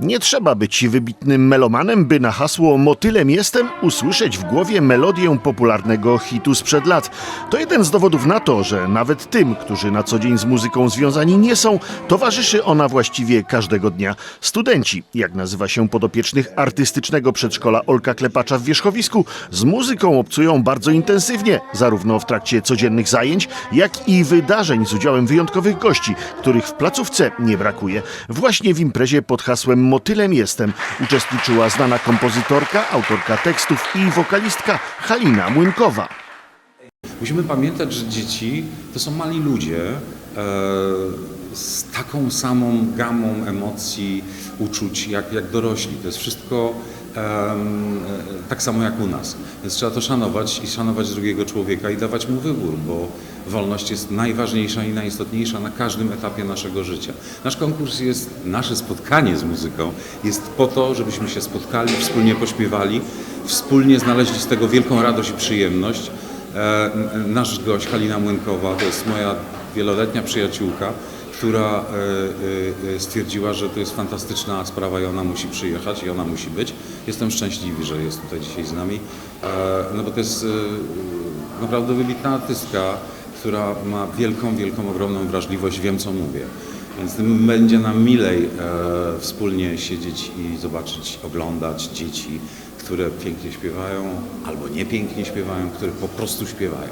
Nie trzeba być wybitnym melomanem, by na hasło Motylem jestem usłyszeć w głowie melodię popularnego hitu sprzed lat. To jeden z dowodów na to, że nawet tym, którzy na co dzień z muzyką związani nie są, towarzyszy ona właściwie każdego dnia. Studenci, jak nazywa się podopiecznych artystycznego przedszkola Olka Klepacza w Wierzchowisku, z muzyką obcują bardzo intensywnie, zarówno w trakcie codziennych zajęć, jak i wydarzeń z udziałem wyjątkowych gości, których w placówce nie brakuje. Właśnie w imprezie pod hasłem Motylem jestem uczestniczyła znana kompozytorka, autorka tekstów i wokalistka Halina Młynkowa. Musimy pamiętać, że dzieci to są mali ludzie e, z taką samą gamą emocji, uczuć jak, jak dorośli. To jest wszystko e, tak samo jak u nas. Więc trzeba to szanować i szanować drugiego człowieka i dawać mu wybór, bo wolność jest najważniejsza i najistotniejsza na każdym etapie naszego życia. Nasz konkurs jest, nasze spotkanie z muzyką jest po to, żebyśmy się spotkali, wspólnie pośpiewali, wspólnie znaleźli z tego wielką radość i przyjemność. E, Nasz gość, Halina Młynkowa, to jest moja wieloletnia przyjaciółka, która e, e, stwierdziła, że to jest fantastyczna sprawa i ona musi przyjechać i ona musi być. Jestem szczęśliwy, że jest tutaj dzisiaj z nami, no bo to jest naprawdę wybitna artystka, która ma wielką, wielką, ogromną wrażliwość, wiem co mówię. Więc będzie nam milej e, wspólnie siedzieć i zobaczyć, oglądać dzieci, które pięknie śpiewają albo nie pięknie śpiewają, które po prostu śpiewają.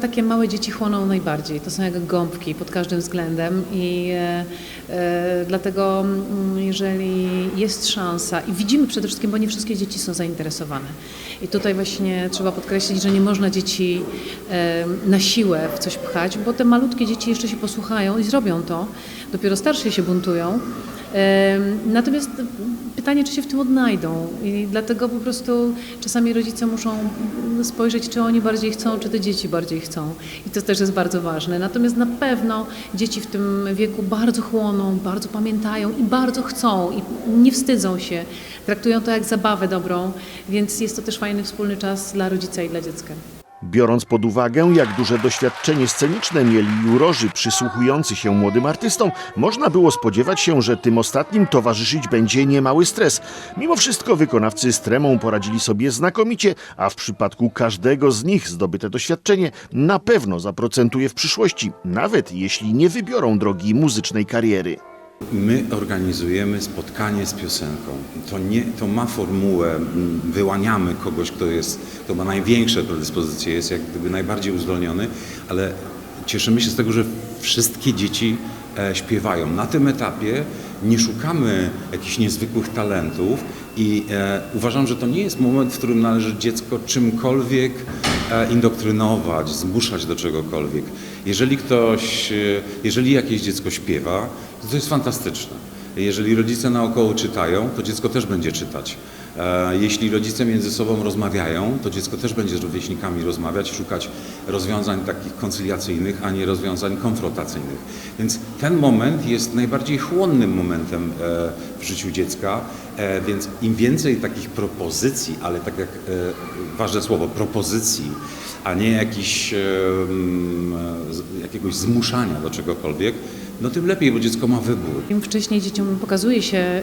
Takie małe dzieci chłoną najbardziej. To są jak gąbki pod każdym względem i e, e, dlatego mm, jeżeli jest szansa i widzimy przede wszystkim, bo nie wszystkie dzieci są zainteresowane. I tutaj właśnie trzeba podkreślić, że nie można dzieci e, na siłę w coś pchać, bo te malutkie dzieci jeszcze się posłuchają i zrobią to. Dopiero starsze się buntują. Natomiast pytanie, czy się w tym odnajdą i dlatego po prostu czasami rodzice muszą spojrzeć, czy oni bardziej chcą, czy te dzieci bardziej chcą. I to też jest bardzo ważne. Natomiast na pewno dzieci w tym wieku bardzo chłoną, bardzo pamiętają i bardzo chcą i nie wstydzą się. Traktują to jak zabawę dobrą, więc jest to też fajny wspólny czas dla rodzica i dla dziecka. Biorąc pod uwagę, jak duże doświadczenie sceniczne mieli jurorzy przysłuchujący się młodym artystom, można było spodziewać się, że tym ostatnim towarzyszyć będzie niemały stres. Mimo wszystko wykonawcy z tremą poradzili sobie znakomicie, a w przypadku każdego z nich zdobyte doświadczenie na pewno zaprocentuje w przyszłości, nawet jeśli nie wybiorą drogi muzycznej kariery. My organizujemy spotkanie z piosenką. To, nie, to ma formułę, wyłaniamy kogoś, kto, jest, kto ma największe predyspozycje, jest jak gdyby najbardziej uzdolniony, ale cieszymy się z tego, że wszystkie dzieci e, śpiewają. Na tym etapie nie szukamy jakichś niezwykłych talentów i e, uważam, że to nie jest moment, w którym należy dziecko czymkolwiek e, indoktrynować, zmuszać do czegokolwiek. Jeżeli ktoś, e, jeżeli jakieś dziecko śpiewa, to jest fantastyczne. Jeżeli rodzice naokoło czytają, to dziecko też będzie czytać. E, Jeśli rodzice między sobą rozmawiają, to dziecko też będzie z rówieśnikami rozmawiać, szukać rozwiązań takich koncyliacyjnych, a nie rozwiązań konfrontacyjnych. Więc ten moment jest najbardziej chłonnym momentem e, w życiu dziecka, e, więc im więcej takich propozycji, ale tak jak ważne słowo, propozycji, a nie jakiś, jakiegoś zmuszania do czegokolwiek, no tym lepiej, bo dziecko ma wybór. Im wcześniej dzieciom pokazuje się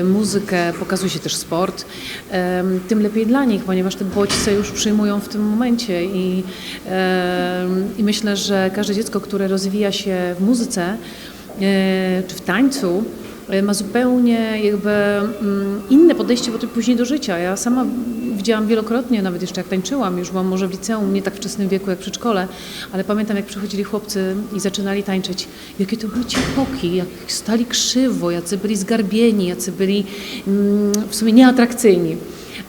y, muzykę, pokazuje się też sport, em, tym lepiej dla nich, ponieważ te bodźce już przyjmują w tym momencie i, em, i myślę, że każde dziecko, które rozwija się w muzyce e, czy w tańcu, e, ma zupełnie jakby mm, inne podejście potem później do życia. Ja sama widziałam wielokrotnie, nawet jeszcze jak tańczyłam, już byłam może w liceum, nie tak wczesnym wieku jak w przedszkole, ale pamiętam jak przychodzili chłopcy i zaczynali tańczyć, jakie to były cichoki, jak stali krzywo, jacy byli zgarbieni, jacy byli mm, w sumie nieatrakcyjni.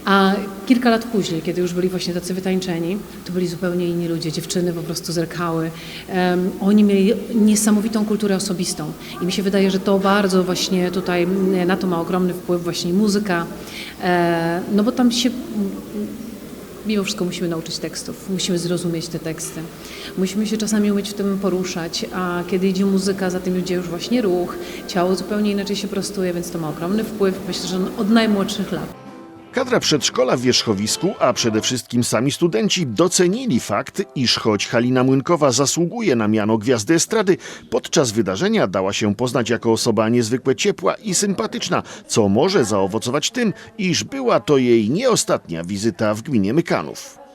A kilka lat później, kiedy już byli właśnie tacy wytańczeni, to byli zupełnie inni ludzie. Dziewczyny po prostu zerkały. Em, oni mieli niesamowitą kulturę osobistą. I mi się wydaje, że to bardzo właśnie tutaj mm, na to ma ogromny wpływ właśnie muzyka. E, no bo tam się mimo wszystko musimy nauczyć tekstów, musimy zrozumieć te teksty. Musimy się czasami umieć w tym poruszać, a kiedy idzie muzyka, za tym idzie już właśnie ruch, ciało zupełnie inaczej się prostuje, więc to ma ogromny wpływ, myślę, że od najmłodszych lat. Kadra przedszkola w Wierzchowisku, a przede wszystkim sami studenci docenili fakt, iż choć Halina Młynkowa zasługuje na miano gwiazdy estrady, podczas wydarzenia dała się poznać jako osoba niezwykle ciepła i sympatyczna, co może zaowocować tym, iż była to jej nie ostatnia wizyta w gminie Mykanów.